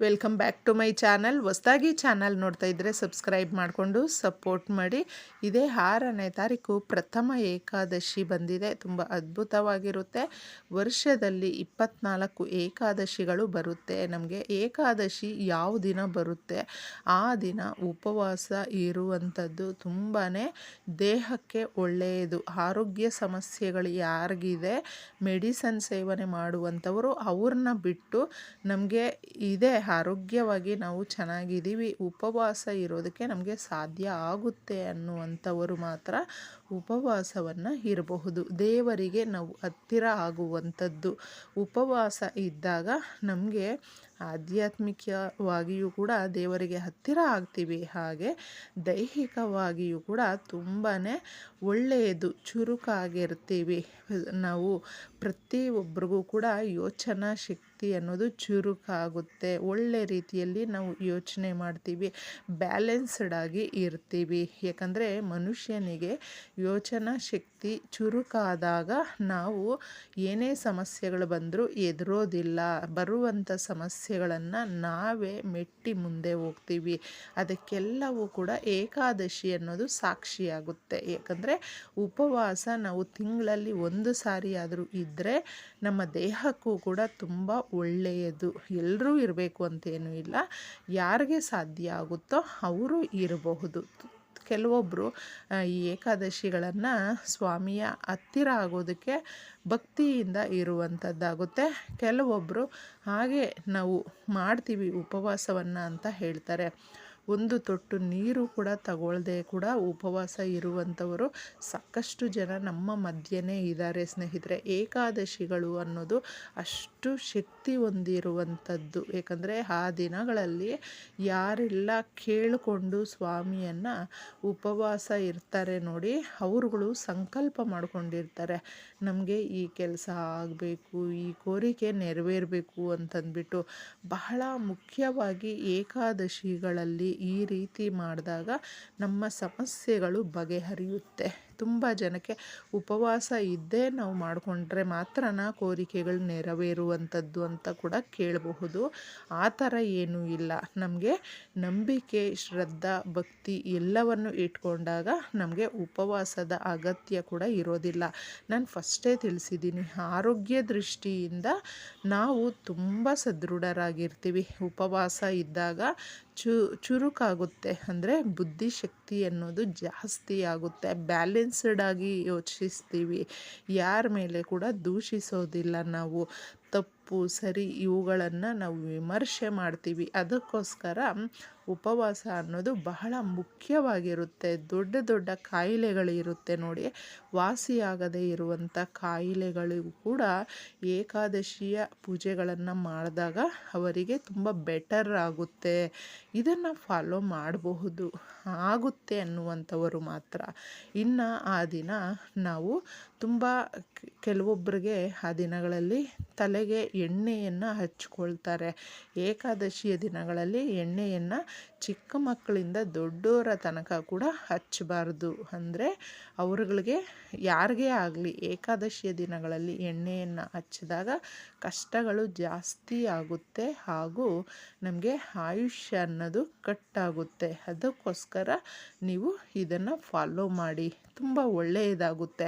Welcome back to my channel ಹೊಸ್ದಾಗಿ channel ನೋಡ್ತಾ ಇದ್ದರೆ ಸಬ್ಸ್ಕ್ರೈಬ್ ಮಾಡಿಕೊಂಡು ಸಪೋರ್ಟ್ ಮಾಡಿ. ಇದೇ ಆರನೇ ತಾರೀಕು ಪ್ರಥಮ ಏಕಾದಶಿ ಬಂದಿದೆ. ತುಂಬ ಅದ್ಭುತವಾಗಿರುತ್ತೆ. ವರ್ಷದಲ್ಲಿ ಇಪ್ಪತ್ನಾಲ್ಕು ಏಕಾದಶಿಗಳು ಬರುತ್ತೆ. ನಮಗೆ ಏಕಾದಶಿ ಯಾವ ದಿನ ಬರುತ್ತೆ? ಆ ದಿನ ಉಪವಾಸ ಇರುವಂಥದ್ದು ತುಂಬಾ ದೇಹಕ್ಕೆ ಒಳ್ಳೆಯದು. ಆರೋಗ್ಯ ಸಮಸ್ಯೆಗಳು ಯಾರಿಗಿದೆ? ಮೆಡಿಸನ್ ಸೇವನೆ ಮಾಡುವಂಥವರು ಅವ್ರನ್ನ ಬಿಟ್ಟು ನಮಗೆ ಇದೇ ಆರೋಗ್ಯವಾಗಿ ನಾವು ಚೆನ್ನಾಗಿದ್ದೀವಿ, ಉಪವಾಸ ಇರೋದಕ್ಕೆ ನಮಗೆ ಸಾಧ್ಯ ಆಗುತ್ತೆ ಅನ್ನುವಂಥವರು ಮಾತ್ರ ಉಪವಾಸವನ್ನು ಇರಬಹುದು. ದೇವರಿಗೆ ನಾವು ಹತ್ತಿರ ಆಗುವಂಥದ್ದು ಉಪವಾಸ ಇದ್ದಾಗ ನಮಗೆ ಆಧ್ಯಾತ್ಮಿಕವಾಗಿಯೂ ಕೂಡ ದೇವರಿಗೆ ಹತ್ತಿರ ಆಗ್ತೀವಿ. ಹಾಗೆ ದೈಹಿಕವಾಗಿಯೂ ಕೂಡ ತುಂಬಾ ಒಳ್ಳೆಯದು, ಚುರುಕಾಗಿರ್ತೀವಿ. ನಾವು ಪ್ರತಿಯೊಬ್ಬರಿಗೂ ಕೂಡ ಯೋಚನಾ ಶಕ್ತಿ ಅನ್ನೋದು ಚುರುಕಾಗುತ್ತೆ. ಒಳ್ಳೆ ರೀತಿಯಲ್ಲಿ ನಾವು ಯೋಚನೆ ಮಾಡ್ತೀವಿ, ಬ್ಯಾಲೆನ್ಸ್ಡ್ ಆಗಿ ಇರ್ತೀವಿ. ಯಾಕಂದರೆ ಮನುಷ್ಯನಿಗೆ ಯೋಚನಾ ಶಕ್ತಿ ಚುರುಕಾದಾಗ ನಾವು ಏನೇ ಸಮಸ್ಯೆಗಳು ಬಂದರೂ ಎದುರೋದಿಲ್ಲ. ಬರುವಂಥ ಸಮಸ್ಯೆಗಳನ್ನು ನಾವೇ ಮೆಟ್ಟಿ ಮುಂದೆ ಹೋಗ್ತೀವಿ. ಅದಕ್ಕೆಲ್ಲವೂ ಕೂಡ ಏಕಾದಶಿ ಅನ್ನೋದು ಸಾಕ್ಷಿಯಾಗುತ್ತೆ. ಯಾಕಂದರೆ ಉಪವಾಸ ನಾವು ತಿಂಗಳಲ್ಲಿ ಒಂದು ಸಾರಿ ಆದರೂ ಇದ್ದರೆ ನಮ್ಮ ದೇಹಕ್ಕೂ ಕೂಡ ತುಂಬ ಒಳ್ಳೆಯದು. ಎಲ್ಲರೂ ಇರಬೇಕು ಅಂತೇನೂ ಇಲ್ಲ. ಯಾರಿಗೆ ಸಾಧ್ಯ ಆಗುತ್ತೋ ಅವರು ಇರಬಹುದು. ಕೆಲವೊಬ್ಬರು ಈ ಏಕಾದಶಿಗಳನ್ನು ಸ್ವಾಮಿಯ ಹತ್ತಿರ ಆಗೋದಕ್ಕೆ ಭಕ್ತಿಯಿಂದ ಇರುವಂಥದ್ದಾಗುತ್ತೆ. ಕೆಲವೊಬ್ಬರು ಹಾಗೆ ನಾವು ಮಾಡ್ತೀವಿ ಉಪವಾಸವನ್ನು ಅಂತ ಹೇಳ್ತಾರೆ. ಒಂದು ತೊಟ್ಟು ನೀರು ಕೂಡ ತಗೊಳ್ಳದೆ ಕೂಡ ಉಪವಾಸ ಇರುವಂಥವರು ಸಾಕಷ್ಟು ಜನ ನಮ್ಮ ಮಧ್ಯನೇ ಇದ್ದಾರೆ ಸ್ನೇಹಿತರೆ. ಏಕಾದಶಿಗಳು ಅನ್ನೋದು ಅಷ್ಟು ಶಕ್ತಿ ಹೊಂದಿರುವಂಥದ್ದು. ಏಕೆಂದರೆ ಆ ದಿನಗಳಲ್ಲಿ ಯಾರೆಲ್ಲ ಕೇಳಿಕೊಂಡು ಸ್ವಾಮಿಯನ್ನು ಉಪವಾಸ ಇರ್ತಾರೆ ನೋಡಿ, ಅವರುಗಳು ಸಂಕಲ್ಪ ಮಾಡಿಕೊಂಡಿರ್ತಾರೆ. ನಮಗೆ ಈ ಕೆಲಸ ಆಗಬೇಕು, ಈ ಕೋರಿಕೆ ನೆರವೇರಬೇಕು ಅಂತಂದ್ಬಿಟ್ಟು ಬಹಳ ಮುಖ್ಯವಾಗಿ ಏಕಾದಶಿಗಳಲ್ಲಿ ಈ ರೀತಿ ಮಾಡಿದಾಗ ನಮ್ಮ ಸಮಸ್ಯೆಗಳು ಬಗೆಹರಿಯುತ್ತೆ. ತುಂಬ ಜನಕ್ಕೆ ಉಪವಾಸ ಇದ್ದೇ ನಾವು ಮಾಡಿಕೊಂಡ್ರೆ ಮಾತ್ರ ಕೋರಿಕೆಗಳು ನೆರವೇರುವಂಥದ್ದು ಅಂತ ಕೂಡ ಕೇಳಬಹುದು. ಆ ಥರ ಏನೂ ಇಲ್ಲ. ನಮಗೆ ನಂಬಿಕೆ, ಶ್ರದ್ಧಾ, ಭಕ್ತಿ ಎಲ್ಲವನ್ನು ಇಟ್ಕೊಂಡಾಗ ನಮಗೆ ಉಪವಾಸದ ಅಗತ್ಯ ಕೂಡ ಇರೋದಿಲ್ಲ. ನಾನು ಫಸ್ಟೇ ತಿಳಿಸಿದ್ದೀನಿ, ಆರೋಗ್ಯ ದೃಷ್ಟಿಯಿಂದ ನಾವು ತುಂಬ ಸದೃಢರಾಗಿರ್ತೀವಿ. ಉಪವಾಸ ಇದ್ದಾಗ ಚು, ಚುರುಕಾಗುತ್ತೆ. ಅಂದರೆ ಬುದ್ಧಿಶಕ್ತಿ ಅನ್ನೋದು ಜಾಸ್ತಿ ಆಗುತ್ತೆ. ಬ್ಯಾಲೆನ್ಸ್ಡ್ ಆಗಿ ಯೋಚಿಸ್ತೀವಿ. ಯಾರ ಮೇಲೆ ಕೂಡ ದೂಷಿಸೋದಿಲ್ಲ ನಾವು. ತಪ್ಪು, ಸರಿ, ಇವುಗಳನ್ನು ನಾವು ವಿಮರ್ಶೆ ಮಾಡ್ತೀವಿ. ಅದಕ್ಕೋಸ್ಕರ ಉಪವಾಸ ಅನ್ನೋದು ಬಹಳ ಮುಖ್ಯವಾಗಿರುತ್ತೆ. ದೊಡ್ಡ ದೊಡ್ಡ ಕಾಯಿಲೆಗಳಿರುತ್ತೆ ನೋಡಿ. ವಾಸಿಯಾಗದೇ ಇರುವಂಥ ಕಾಯಿಲೆಗಳಿಗೂ ಕೂಡ ಏಕಾದಶಿಯ ಪೂಜೆಗಳನ್ನು ಮಾಡಿದಾಗ ಅವರಿಗೆ ತುಂಬ ಬೆಟರ್ ಆಗುತ್ತೆ. ಇದನ್ನು ಫಾಲೋ ಮಾಡಬಹುದು. ಆಗುತ್ತೆ ಅನ್ನುವಂಥವರು ಮಾತ್ರ. ಇನ್ನು ಆ ದಿನ ನಾವು ತುಂಬ ಕೆಲವೊಬ್ಬರಿಗೆ ಆ ದಿನಗಳಲ್ಲಿ ತಲೆಗೆ ಎಣ್ಣೆಯನ್ನು ಹಚ್ಚಿಕೊಳ್ತಾರೆ ಏಕಾದಶಿಯ ದಿನಗಳಲ್ಲಿ ಎಣ್ಣೆಯನ್ನು ಚಿಕ್ಕ ಮಕ್ಕಳಿಂದ ದೊಡ್ಡವರ ತನಕ ಕೂಡ ಹಚ್ಚಬಾರ್ದು. ಅಂದರೆ ಅವರುಗಳಿಗೆ ಯಾರಿಗೇ ಆಗಲಿ ಏಕಾದಶಿಯ ದಿನಗಳಲ್ಲಿ ಎಣ್ಣೆಯನ್ನು ಹಚ್ಚಿದಾಗ ಕಷ್ಟಗಳು ಜಾಸ್ತಿ ಆಗುತ್ತೆ ಹಾಗೂ ನಮಗೆ ಆಯುಷ್ಯ ಅನ್ನೋದು ಕಟ್ಟಾಗುತ್ತೆ. ಅದಕ್ಕೋಸ್ಕರ ನೀವು ಇದನ್ನು ಫಾಲೋ ಮಾಡಿ. ತುಂಬ ಒಳ್ಳೆಯದಾಗುತ್ತೆ.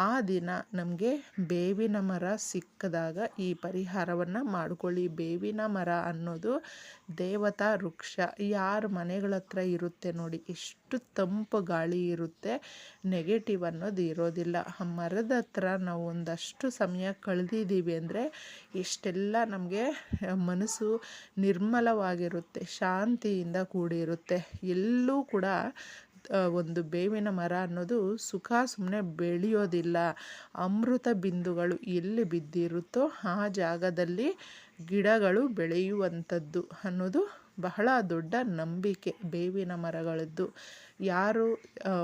ಆ ದಿನ ನಮಗೆ ಬೇವಿನ ಮರ ಸಿಕ್ಕಿದಾಗ ಈ ಪರಿಹಾರವನ್ನು ಮಾಡಿಕೊಳ್ಳಿ. ಬೇವಿನ ಮರ ಅನ್ನೋದು ದೇವತಾ ವೃಕ್ಷ. ಯಾರ ಮನೆಗಳ ಹತ್ರ ಇರುತ್ತೆ ನೋಡಿ. ಎಷ್ಟು ತಂಪು ಗಾಳಿ ಇರುತ್ತೆ. ನೆಗೆಟಿವ್ ಅನ್ನೋದು ಇರೋದಿಲ್ಲ. ಆ ಮರದ ಹತ್ರ ನಾವು ಒಂದಷ್ಟು ಸಮಯ ಕಳೆದಿದ್ದೀವಿ ಅಂದರೆ ಎಷ್ಟೆಲ್ಲ ನಮಗೆ ಮನಸ್ಸು ನಿರ್ಮಲವಾಗಿರುತ್ತೆ, ಶಾಂತಿಯಿಂದ ಕೂಡಿರುತ್ತೆ. ಎಲ್ಲೂ ಕೂಡ ಒಂದು ಬೇವಿನ ಮರ ಅನ್ನೋದು ಸುಖ ಸುಮ್ಮನೆ ಬೆಳೆಯೋದಿಲ್ಲ. ಅಮೃತ ಬಿಂದುಗಳು ಎಲ್ಲಿ ಬಿದ್ದಿರುತ್ತೋ ಆ ಜಾಗದಲ್ಲಿ ಗಿಡಗಳು ಬೆಳೆಯುವಂಥದ್ದು ಅನ್ನೋದು ಬಹಳ ದೊಡ್ಡ ನಂಬಿಕೆ ಬೇವಿನ ಮರಗಳದ್ದು. ಯಾರು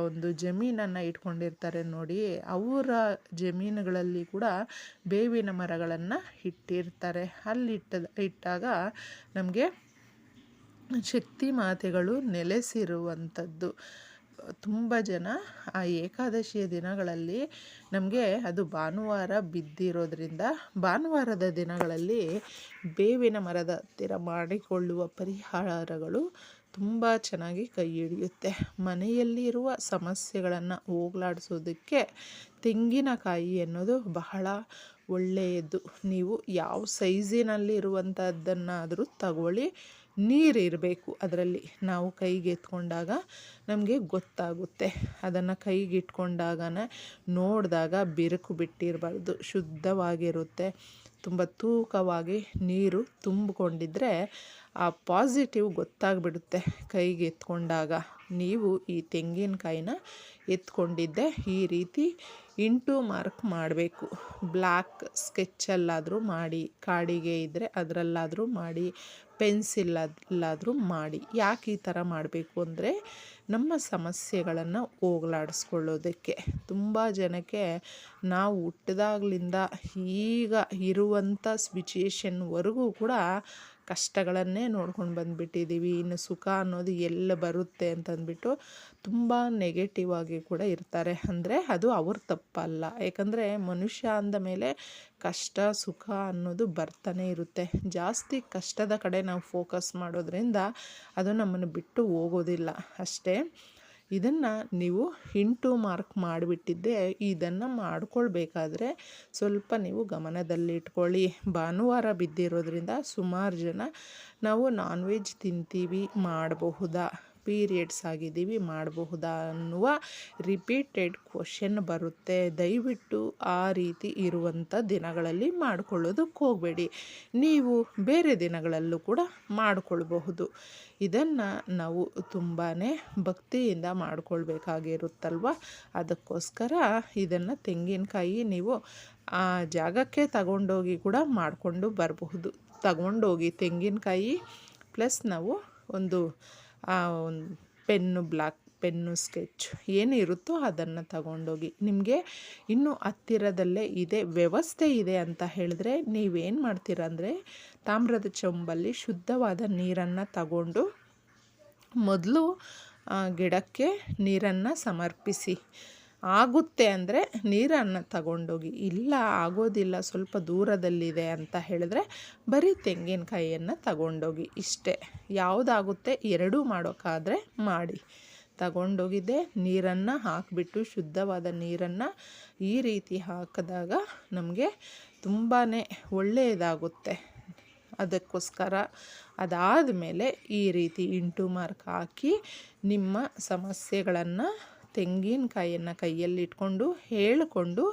ಒಂದು ಜಮೀನನ್ನು ಇಟ್ಕೊಂಡಿರ್ತಾರೆ ನೋಡಿ, ಅವರ ಜಮೀನುಗಳಲ್ಲಿ ಕೂಡ ಬೇವಿನ ಮರಗಳನ್ನು ಇಟ್ಟಿರ್ತಾರೆ. ಅಲ್ಲಿಟ್ಟ, ಇಟ್ಟಾಗ ನಮಗೆ ಶಕ್ತಿ ಮಾತೆಗಳು ನೆಲೆಸಿರುವಂಥದ್ದು. ತುಂಬ ಜನ ಆ ಏಕಾದಶಿಯ ದಿನಗಳಲ್ಲಿ ನಮಗೆ ಅದು ಭಾನುವಾರ ಬಿದ್ದಿರೋದ್ರಿಂದ ಭಾನುವಾರದ ದಿನಗಳಲ್ಲಿ ಬೇವಿನ ಮರದ ಹತ್ತಿರ ಮಾಡಿಕೊಳ್ಳುವ ಪರಿಹಾರಗಳು ತುಂಬ ಚೆನ್ನಾಗಿ ಕೈ ಹಿಡಿಯುತ್ತೆ. ಮನೆಯಲ್ಲಿರುವ ಸಮಸ್ಯೆಗಳನ್ನು ಹೋಗ್ಲಾಡಿಸೋದಕ್ಕೆ ತೆಂಗಿನಕಾಯಿ ಅನ್ನೋದು ಬಹಳ ಒಳ್ಳೆಯದು. ನೀವು ಯಾವ ಸೈಜಿನಲ್ಲಿ ಇರುವಂಥದ್ದನ್ನಾದರೂ ತಗೊಳ್ಳಿ. ನೀರು ಇರಬೇಕು ಅದರಲ್ಲಿ ನಾವು ಕೈಗೆ ಎತ್ಕೊಂಡಾಗ ನಮಗೆ ಗೊತ್ತಾಗುತ್ತೆ. ಅದನ್ನು ಕೈಗೆ ಇಟ್ಕೊಂಡಾಗನೇ ನೋಡಿದಾಗ ಬಿರುಕು ಬಿಟ್ಟಿರಬಾರ್ದು, ಶುದ್ಧವಾಗಿರುತ್ತೆ. ತುಂಬ ತೂಕವಾಗಿ ನೀರು ತುಂಬಿಕೊಂಡಿದ್ರೆ ಆ ಪಾಸಿಟಿವ್ ಗೊತ್ತಾಗ್ಬಿಡುತ್ತೆ ಕೈಗೆ ಎತ್ಕೊಂಡಾಗ. ನೀವು ಈ ತೆಂಗಿನಕಾಯಿನ ಎತ್ಕೊಂಡಿದ್ದೆ ಈ ರೀತಿ ಇಂಟು ಮಾರ್ಕ್ ಮಾಡಬೇಕು. ಬ್ಲ್ಯಾಕ್ ಸ್ಕೆಚ್ಚಲ್ಲಾದರೂ ಮಾಡಿ, ಕಾಡಿಗೆ ಇದ್ದರೆ ಅದರಲ್ಲಾದರೂ ಮಾಡಿ ಪೆನ್ಸಿಲ್ಲಲ್ಲಾದರೂ ಮಾಡಿ. ಯಾಕೆ ಈ ಥರ ಮಾಡಬೇಕು ಅಂದರೆ ನಮ್ಮ ಸಮಸ್ಯೆಗಳನ್ನು ಹೋಗಲಾಡಿಸ್ಕೊಳ್ಳೋದಕ್ಕೆ. ತುಂಬ ಜನಕ್ಕೆ ನಾವು ಹುಟ್ಟಿದಾಗ್ಲಿಂದ ಈಗ ಇರುವಂಥ ಸಿಚುಯೇಷನ್ವರೆಗೂ ಕೂಡ ಕಷ್ಟಗಳನ್ನೇ ನೋಡ್ಕೊಂಡು ಬಂದುಬಿಟ್ಟಿದ್ದೀವಿ. ಇನ್ನು ಸುಖ ಅನ್ನೋದು ಎಲ್ಲ ಬರುತ್ತೆ ಅಂತಂದ್ಬಿಟ್ಟು ತುಂಬ ನೆಗೆಟಿವ್ ಆಗಿ ಕೂಡ ಇರ್ತಾರೆ. ಅಂದರೆ ಅದು ಅವ್ರ ತಪ್ಪಲ್ಲ. ಯಾಕಂದರೆ ಮನುಷ್ಯ ಅಂದ ಮೇಲೆ ಕಷ್ಟ, ಸುಖ ಅನ್ನೋದು ಬರ್ತಾನೆ ಇರುತ್ತೆ. ಜಾಸ್ತಿ ಕಷ್ಟದ ಕಡೆ ನಾವು ಫೋಕಸ್ ಮಾಡೋದ್ರಿಂದ ಅದು ನಮ್ಮನ್ನು ಬಿಟ್ಟು ಹೋಗೋದಿಲ್ಲ. ಅಷ್ಟೇ ಇದನ್ನು ನೀವು ಇಂಟು ಮಾರ್ಕ್ ಮಾಡಿಬಿಟ್ಟಿದ್ದೆ, ಇದನ್ನು ಮಾಡ್ಕೊಳ್ಬೇಕಾದ್ರೆ ಸ್ವಲ್ಪ ನೀವು ಗಮನದಲ್ಲಿಟ್ಕೊಳ್ಳಿ ಭಾನುವಾರ ಬಿದ್ದಿರೋದ್ರಿಂದ ಸುಮಾರು ಜನ ನಾವು ನಾನ್ ವೆಜ್ ತಿಂತೀವಿ, ಮಾಡಬಹುದಾ? ಪೀರಿಯಡ್ಸ್ ಆಗಿದ್ದೀವಿ ಮಾಡಬಹುದಾ ಅನ್ನುವ ರಿಪೀಟೆಡ್ ಕ್ವಶನ್ ಬರುತ್ತೆ. ದಯವಿಟ್ಟು ಆ ರೀತಿ ಇರುವಂಥ ದಿನಗಳಲ್ಲಿ ಮಾಡ್ಕೊಳ್ಳೋದಕ್ಕೆ ಹೋಗಬೇಡಿ. ನೀವು ಬೇರೆ ದಿನಗಳಲ್ಲೂ ಕೂಡ ಮಾಡಿಕೊಳ್ಬಹುದು. ಇದನ್ನು ನಾವು ತುಂಬಾ ಭಕ್ತಿಯಿಂದ ಮಾಡ್ಕೊಳ್ಬೇಕಾಗಿರುತ್ತಲ್ವ? ಅದಕ್ಕೋಸ್ಕರ ಇದನ್ನು ತೆಂಗಿನಕಾಯಿ ನೀವು ಆ ಜಾಗಕ್ಕೆ ತಗೊಂಡೋಗಿ ಕೂಡ ಮಾಡಿಕೊಂಡು ಬರಬಹುದು. ತಗೊಂಡೋಗಿ ತೆಂಗಿನಕಾಯಿ ಪ್ಲಸ್ ನಾವು ಒಂದು ಒಂದು ಪೆನ್ನು ಬ್ಲ್ಯಾಕ್ ಪೆನ್ನು, ಸ್ಕೆಚ್ ಏನಿರುತ್ತೋ ಅದನ್ನು ತಗೊಂಡೋಗಿ. ನಿಮಗೆ ಇನ್ನೂ ಹತ್ತಿರದಲ್ಲೇ ಇದೆ, ವ್ಯವಸ್ಥೆ ಇದೆ ಅಂತ ಹೇಳಿದ್ರೆ ನೀವೇನು ಮಾಡ್ತೀರ ಅಂದರೆ ತಾಮ್ರದ ಚೊಂಬಲ್ಲಿ ಶುದ್ಧವಾದ ನೀರನ್ನು ತಗೊಂಡು ಮೊದಲು ಗಿಡಕ್ಕೆ ನೀರನ್ನು ಸಮರ್ಪಿಸಿ. ಆಗುತ್ತೆ ಅಂದರೆ ನೀರನ್ನು ತಗೊಂಡೋಗಿ, ಇಲ್ಲ ಆಗೋದಿಲ್ಲ, ಸ್ವಲ್ಪ ದೂರದಲ್ಲಿದೆ ಅಂತ ಹೇಳಿದ್ರೆ ಬರೀ ತೆಂಗಿನಕಾಯಿಯನ್ನು ತಗೊಂಡೋಗಿ ಇಷ್ಟೇ. ಯಾವುದಾಗುತ್ತೆ? ಎರಡೂ ಮಾಡೋಕ್ಕಾದರೆ ಮಾಡಿ. ತಗೊಂಡೋಗಿದ್ದೆ, ನೀರನ್ನು ಹಾಕಿಬಿಟ್ಟು ಶುದ್ಧವಾದ ನೀರನ್ನು ಈ ರೀತಿ ಹಾಕಿದಾಗ ನಮಗೆ ತುಂಬಾ ಒಳ್ಳೆಯದಾಗುತ್ತೆ. ಅದಕ್ಕೋಸ್ಕರ ಅದಾದ ಮೇಲೆ ಈ ರೀತಿ ಇಂಟು ಮಾರ್ಕ್ ಹಾಕಿ ನಿಮ್ಮ ಸಮಸ್ಯೆಗಳನ್ನು ತೆಂಗಿನಕಾಯಿಯನ್ನು ಕೈಯಲ್ಲಿ ಇಟ್ಕೊಂಡು ಹೇಳಿಕೊಂಡು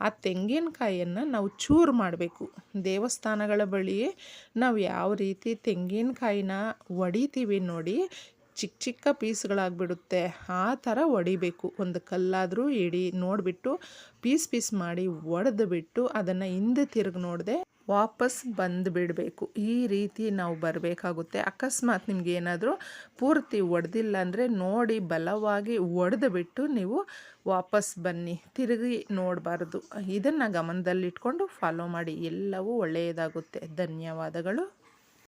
ಆ ತೆಂಗಿನಕಾಯಿಯನ್ನು ನಾವು ಚೂರು ಮಾಡಬೇಕು. ದೇವಸ್ಥಾನಗಳ ಬಳಿ ನಾವು ಯಾವ ರೀತಿ ತೆಂಗಿನಕಾಯಿನ ಒಡಿತೀವಿ ನೋಡಿ ಚಿಕ್ಕ ಚಿಕ್ಕ ಪೀಸ್ಗಳಾಗ್ಬಿಡುತ್ತೆ. ಆ ಥರ ಒಡಿಬೇಕು. ಒಂದು ಕಲ್ಲಾದರೂ ಇಡಿ ನೋಡಿಬಿಟ್ಟು ಪೀಸ್ ಪೀಸ್ ಮಾಡಿ ಒಡೆದು ಬಿಟ್ಟು ಅದನ್ನು ಹಿಂದೆ ತಿರುಗಿ ನೋಡದೆ ವಾಪಸ್ ಬಂದು ಬಿಡಬೇಕು. ಈ ರೀತಿ ನಾವು ಬರಬೇಕಾಗುತ್ತೆ. ಅಕಸ್ಮಾತ್ ನಿಮ್ಗೆ ಏನಾದರೂ ಪೂರ್ತಿ ಒಡೆದಿಲ್ಲ ಅಂದರೆ ನೋಡಿ ಬಲವಾಗಿ ಒಡೆದು ಬಿಟ್ಟು ನೀವು ವಾಪಸ್ ಬನ್ನಿ. ತಿರುಗಿ ನೋಡಬಾರ್ದು. ಇದನ್ನು ಗಮನದಲ್ಲಿಟ್ಕೊಂಡು ಫಾಲೋ ಮಾಡಿ. ಎಲ್ಲವೂ ಒಳ್ಳೆಯದಾಗುತ್ತೆ. ಧನ್ಯವಾದಗಳು.